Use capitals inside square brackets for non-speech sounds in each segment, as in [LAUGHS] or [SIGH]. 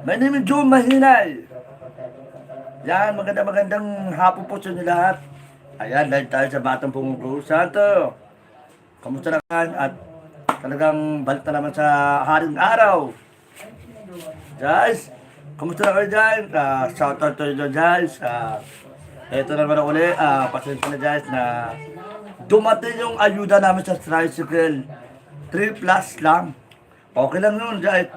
My name is Joe Mahinay. Yan, maganda magandang hapon po sa inyo lahat. Ayan, dahil tayo sa Batang Pungugo. Santo, kamusta na kan? At talagang balik na naman sa haring araw. Guys, kamusta na kayo dyan? Uh, shout out to you guys. Uh, ito na naman uli. Uh, pasensya na guys na dumating yung ayuda namin sa tricycle. 3 plus lang. Okay lang yun guys.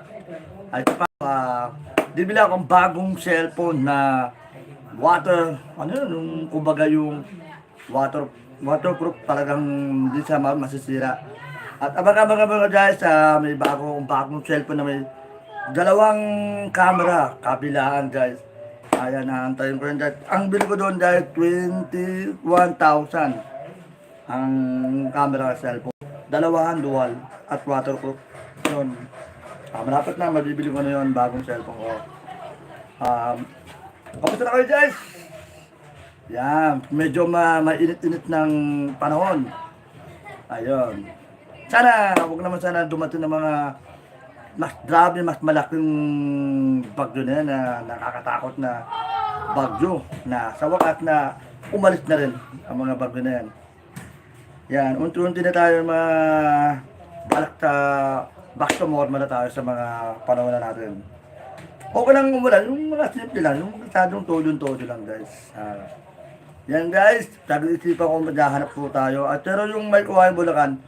Pa, uh, bibili akong bagong cellphone na water, ano yun, yung, kumbaga yung water, waterproof talagang hindi ma- masisira. At abang guys, ah, may bagong, bagong cellphone na may dalawang camera, kabilaan guys. Ayan, naantayin ko yun guys. Ang bili ko doon guys, 21,000 ang camera cellphone. Dalawahan dual at waterproof. Yun. Ah, malapit na, mabibili ko na yun, bagong cellphone ko. Um, kamusta na kayo guys? Yan, medyo ma mainit-init ng panahon. Ayun. Sana, huwag naman sana dumating ng mga mas grabe, mas malaking bagyo na yan na nakakatakot na bagyo na sa wakas na umalis na rin ang mga bagyo na yan. Yan, unti-unti na tayo ma balak sa back to normal na tayo sa mga panahon na natin. Okay lang umulan, yung mga simple lang, yung masyadong todo-todo lang guys. Ah. yan guys, sabi isipan ko maghahanap po tayo. At pero yung may kuhain Bulacan,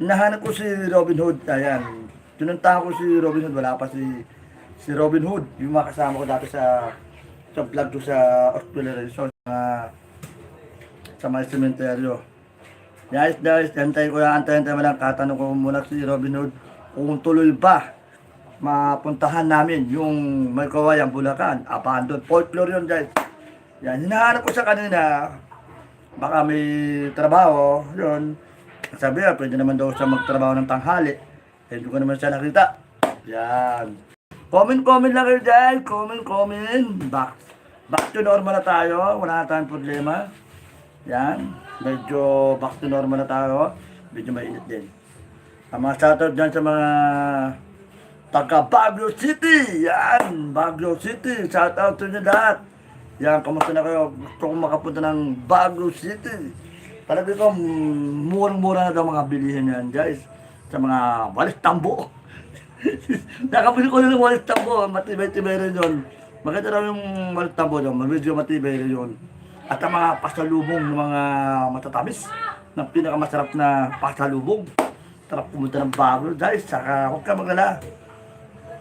nahanap ko si Robin Hood. Ayan, tinuntahan ko si Robin Hood, wala pa si si Robin Hood. Yung mga kasama ko dati sa sa vlog ko sa Australia Resort sa sa may sementeryo. Guys, guys, antayin ko yan, antayin tayo lang, katanong ko muna si Robin Hood kung tuloy ba mapuntahan namin yung may kawayang Bulacan, abandon, folklore yun guys. Yan, hinahanap ko sa kanina, baka may trabaho, yun. Sabi niya, pwede naman daw siya magtrabaho ng tanghali. Eh, Hindi ko naman siya nakita. Yan. Comment, comment lang kayo dyan. Comment, comment. Back, back to normal na tayo. Wala na tayong problema. Yan. Medyo back to normal na tayo. Medyo mainit din. Ang mga shoutout dyan sa mga taga Baguio City. Yan. Baguio City. Shoutout to inyo lahat. Yan. Kamusta na kayo? Gusto kong makapunta ng Baguio City. Talaga ko, murang-mura na daw mga bilihin yan, guys. Sa mga walis tambo. [LAUGHS] Nakabili ko yung walis tambo. Matibay-tibay rin yun. Maganda raw yung walis tambo yun. Medyo matibay rin yun. At ang mga pasalubong ng mga matatamis ng pinakamasarap na pasalubong. Sarap pumunta ng bago, guys. Saka huwag ka maglala.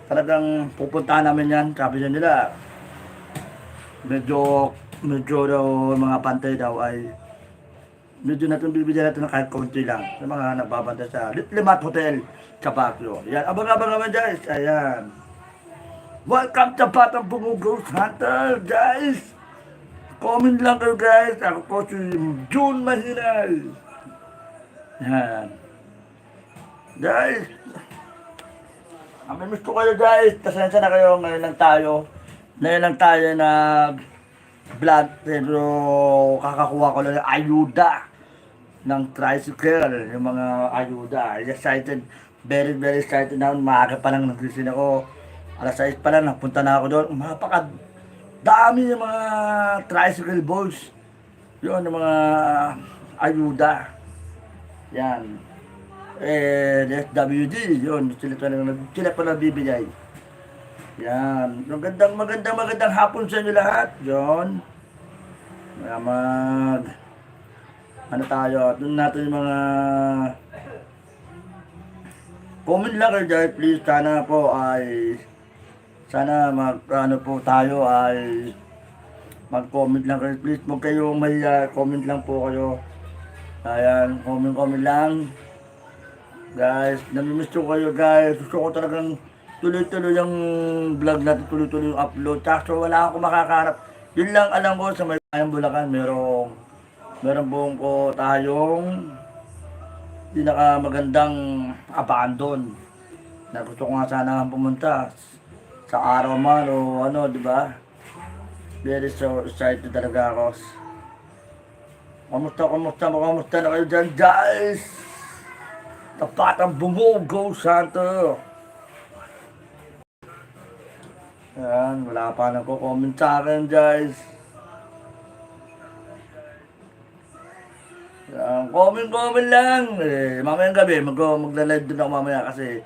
Talagang pupuntahan namin yan. Sabi niya nila, medyo, medyo daw mga pantay daw ay medyo natin bibigyan natin ng kahit konti lang sa mga nagbabantay sa Limat Hotel sa Baguio. Yan, abang-abang naman guys. Ayan. Welcome to Batang Bumugos Hunter, guys. Comment lang kayo guys. Ako po si June Mahinay. Yan. Guys, Amimiss ko kayo guys. Pasensya na kayo. Ngayon lang tayo. Ngayon lang tayo nag vlog pero kakakuha ko lang ng ayuda ng tricycle, yung mga ayuda. Excited, very very excited na. Maaga pa lang nagising ako. Alas 6 pa lang, napunta na ako doon. Mapaka dami yung mga tricycle boys. Yun, yung mga ayuda. Yan. Eh, SWD, yun, sila pa lang, sila pa nagbibigay. Yan. Magandang, magandang, magandang hapon sa inyo lahat. Yun. Mga mag... Ano tayo? Doon natin yung mga... Comment lang kayo dyan, please. Sana po ay... Sana mag... Ano po tayo ay... Mag-comment lang kayo, please. Huwag kayong may uh, comment lang po kayo. Ayan, comment-comment lang. Guys, namimiss ko kayo guys. Gusto ko talagang tuloy-tuloy yung vlog natin, tuloy-tuloy yung upload. Kaso wala akong makakarap. Yun lang alam ko sa may Bulacan, merong meron buong ko tayong pinaka magandang abandon na gusto ko nga sana pumunta sa araw man o ano, di ba? Very so excited talaga ako. Kamusta, kamusta, kamusta na kayo dyan, guys? Tapat ang bumog, go Santo! Yan, wala pa nagko-comment sa akin, guys. Yan, comment-comment lang. Eh, mamayang gabi, mag magla-live din ako mamaya kasi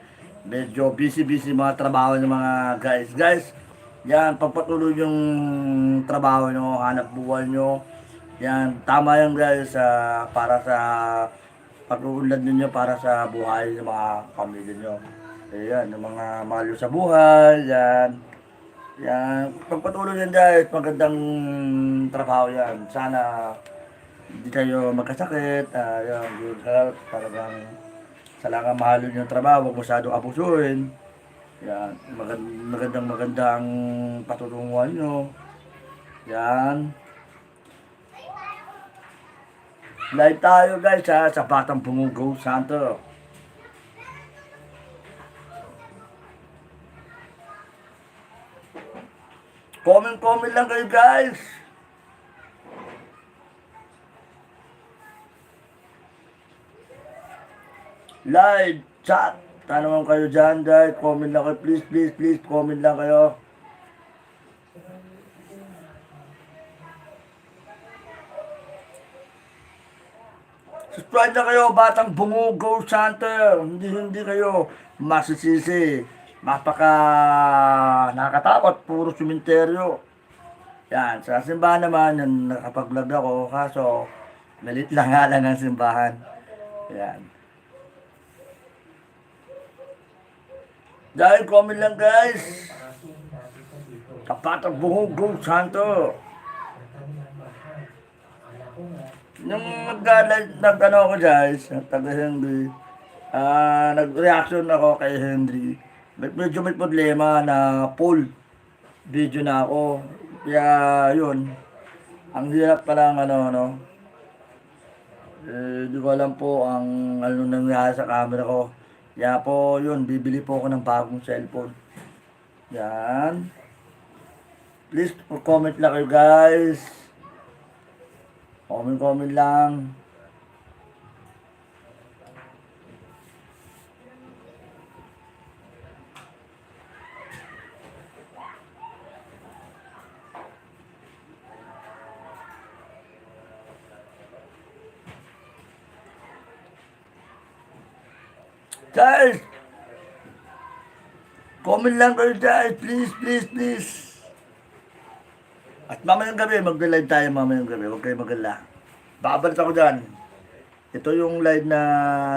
medyo busy-busy mga trabaho ng mga guys. Guys, yan, pagpatuloy yung trabaho nyo, hanap buhay nyo. Yan, tama yan guys, ah, para sa pag-uunlad ninyo, para sa buhay ng mga pamilya nyo. Ayan, yung mga mahal sa buhay, yan. Yan, pagpatuloy yan guys, magandang trabaho yan. Sana hindi kayo magkasakit, uh, yan, good health, talagang sa lang ang mahalin yung trabaho, huwag masyadong abusuin. Yan, magandang magandang, magandang patulungan nyo. Yan. Live tayo guys ha, sa Batang Pumugaw Santo. Comment, comment lang kayo guys. Live, chat. Tanong kayo dyan guys. Comment lang kayo. Please, please, please. Comment lang kayo. Subscribe na kayo, Batang Bungugo Center. Hindi, hindi kayo masisisi. Mapaka nakakatakot, puro simenteryo. Yan, sa simbahan naman, yan, nakapag-vlog ako. Kaso, malit lang nga lang ang simbahan. Yan. Dahil comment lang guys. Kapatang Bungugo Santo. Nung nag- nag ano ako guys, taga Henry, ah nag-reaction ako kay Henry. Med- Medyo may problema na full video na ako. Kaya yun, ang hirap pa lang ano, ano. Eh, di ko alam po ang ano nangyari sa camera ko. Kaya po yun, bibili po ako ng bagong cellphone. Yan. Please comment lang kayo guys. Comment, comment lang. Guys! Comment lang kayo guys. Please, please, please. At mamayang gabi, mag-live tayo mamayang gabi. Huwag kayo magala. Babalik ako dyan. Ito yung live na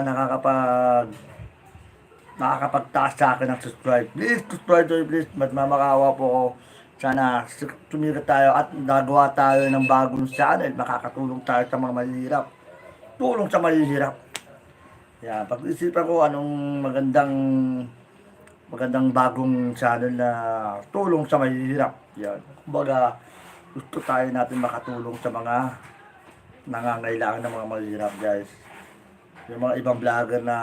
nakakapag nakakapagtaas sa akin ng subscribe. Please, subscribe to please. Mat mamakawa po ako. Sana tumira tayo at nagawa tayo ng bagong channel. Makakatulong tayo sa mga mahihirap. Tulong sa mahihirap. Yan, pag-isipan ko anong magandang magandang bagong channel na tulong sa mahihirap. Yan. Kumbaga, gusto tayo natin makatulong sa mga nangangailangan ng mga mahirap guys. Yung mga ibang vlogger na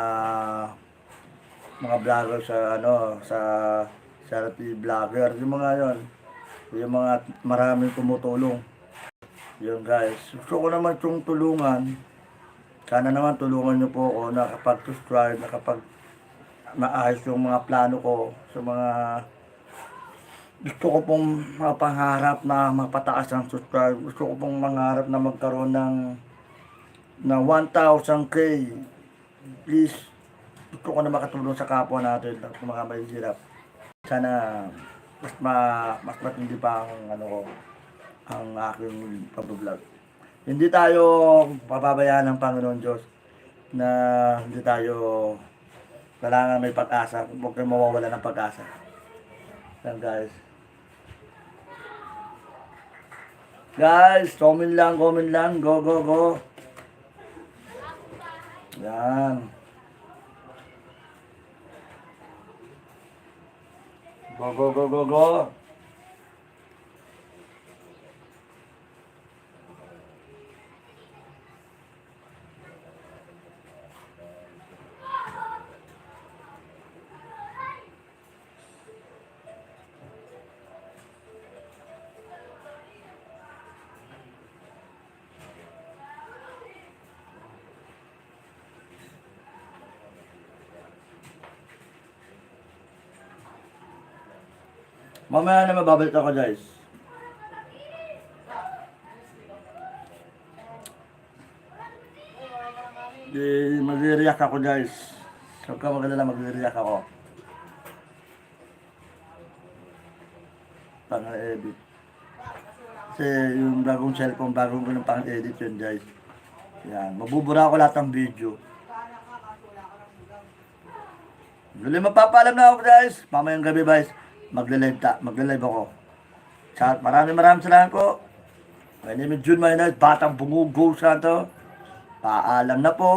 mga vlogger sa ano sa charity vlogger, yung mga yon yung mga maraming tumutulong. Yun guys. Gusto ko naman itong tulungan. Sana naman tulungan niyo po ako na kapag subscribe, na kapag maayos yung mga plano ko sa mga gusto ko pong mapangarap na mapataas ang subscribe. Gusto ko pong mangarap na magkaroon ng na 1,000k. Please, gusto ko na makatulong sa kapwa natin, sa mga mahihirap. Sana mas ma mas matindi pa ang ano ko ang aking pag-vlog. Hindi tayo pababayaan ng Panginoon Diyos na hindi tayo kailangan may pag-asa. Huwag kayong mawawala ng pag-asa. Yan guys. Guys, comment lang, comment lang. Go, go, go. Yan. Go, go, go, go, go. Mamaya na mababalik ako guys. Di, magre-react ako guys. Huwag ka magalala, magre-react ako. Pang edit. Kasi yung bagong cellphone, bagong ko ng pang edit yun guys. Yan, mabubura ko lahat ng video. Dali mapapaalam na ako guys. Mamayang gabi guys, magle-live ta, magle-live ako. Chat, maraming maraming salamat po. My name is Jun Maynard, Batang Bungugo sa to. Paalam na po.